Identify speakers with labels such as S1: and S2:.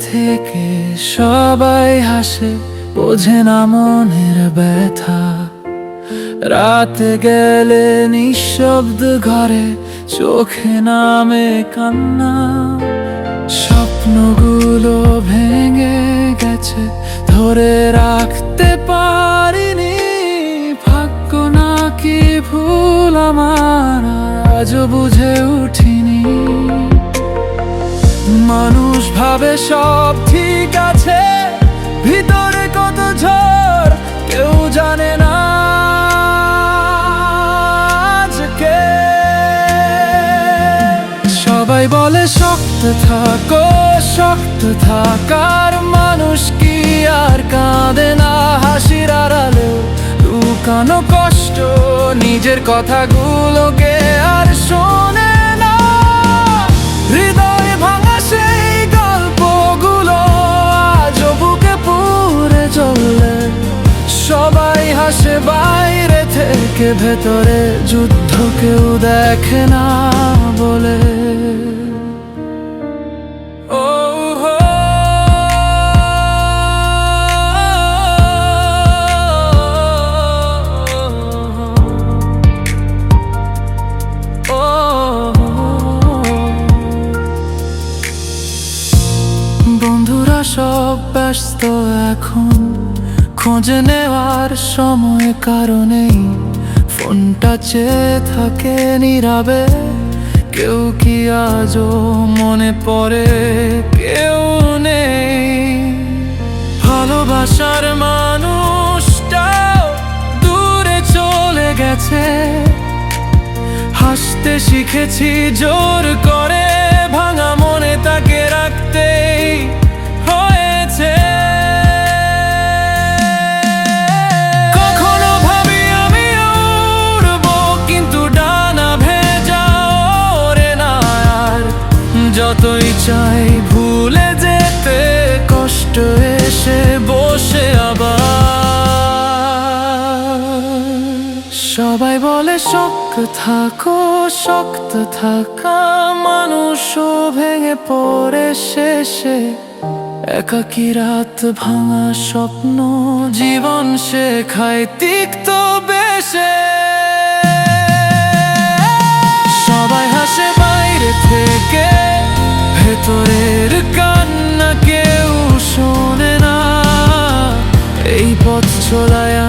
S1: থেকে সবাই হাসে, বোঝে না মনের ব্যথা। রাতে গেলে নিঃশব্দ ঘরে, চোখে নামে কান্না। স্বপ্নগুলো ভেঙে গেছে, ধরে রাখতে পারিনি। ভাগ্য নাকি ভুল আমার আজও বুঝে উঠিনি। মানুষ ভাবে সব ঠিক আছে। ভিতরে কত ঝড়, কেউ জানে না আজকে। সবাই বলে শক্ত থাকো, শক্ত থাকার মানুষ কি আর কাঁদে না? হাসির আড়ালেও লুকানো কষ্ট, নিজের কথাগুলোকে থেকে ভেতরে যুদ্ধ কেউ দেখে না বলে। বন্ধুরা সব ব্যস্ত এখন। খোঁজে নেওয়ার সময় কারণেই ফোনটা চেয়ে থাকে নীরবে, কেউ কি আজও মনে পড়ে? কেউ নেই। ভালোবাসার মানুষটাও দূরে চলে গেছে। হাসতে শিখেছি জোর করে যতই চাই ভুলে যেতে কষ্ট এসে বসে আবার। সবাই বলে, শক্ত থাকো, শক্ত থাকা, মানুষও ভেঙে পড়ে শেষে। একাকি রাত ভাঙা স্বপ্ন, জীবন শেখায় তিক্ত বেশে। পথ ছোলায়